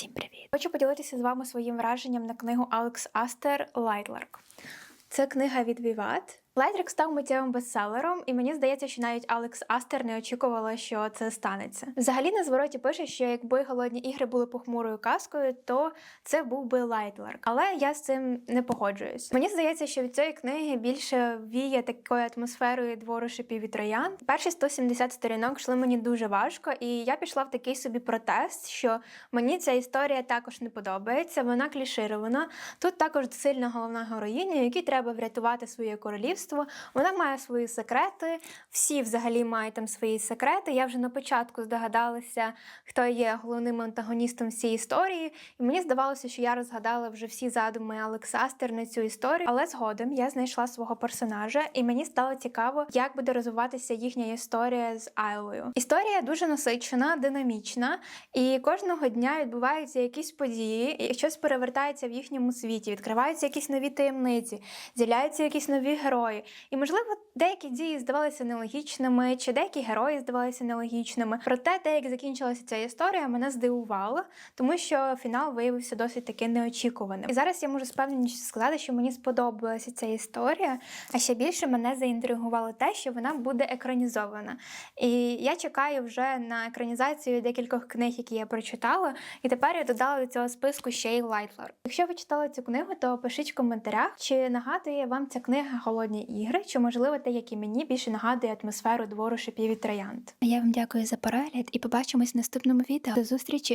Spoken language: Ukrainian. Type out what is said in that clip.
Всім привіт! Хочу поділитися з вами своїм враженням на книгу Алекс Астер Лайтларк. Це книга від Віват. Лайтрик став миттєвим бестселером, і мені здається, що навіть Алекс Астер не очікувала, що це станеться. Взагалі на звороті пише, що якби голодні ігри були похмурою казкою, то це був би Лайтларк. Але я з цим не погоджуюсь. Мені здається, що від цієї книги більше віє такою атмосферою двору шипів і троян. Перші 170 сторінок йшли мені дуже важко, і я пішла в такий собі протест, що мені ця історія також не подобається. Вона кліширована. Тут також сильна головна героїня, якій треба врятувати своє королівство. Вона має свої секрети. Всі взагалі мають там свої секрети. Я вже на початку здогадалася, хто є головним антагоністом всієї історії. І мені здавалося, що я розгадала вже всі задуми Алекса Астер на цю історію. Але згодом я знайшла свого персонажа, і мені стало цікаво, як буде розвиватися їхня історія з Айлою. Історія дуже насичена, динамічна, і кожного дня відбуваються якісь події, і щось перевертається в їхньому світі, відкриваються якісь нові таємниці, з'являються якісь нові герої. І можливо, деякі дії здавалися нелогічними, чи деякі герої здавалися нелогічними. Проте, те, як закінчилася ця історія, мене здивувало, тому що фінал виявився досить таки неочікуваним. І зараз я можу з певністю сказати, що мені сподобалася ця історія. А ще більше мене заінтригувало те, що вона буде екранізована. І я чекаю вже на екранізацію декількох книг, які я прочитала. І тепер я додала до цього списку ще й Лайтлер. Якщо ви читали цю книгу, то пишіть в коментарях, чи нагадує вам ця книга голодні ігри, чи можливо те, як і мені більше нагадує атмосферу двору шипів і троянд. Я вам дякую за перегляд і побачимось в наступному відео. До зустрічі!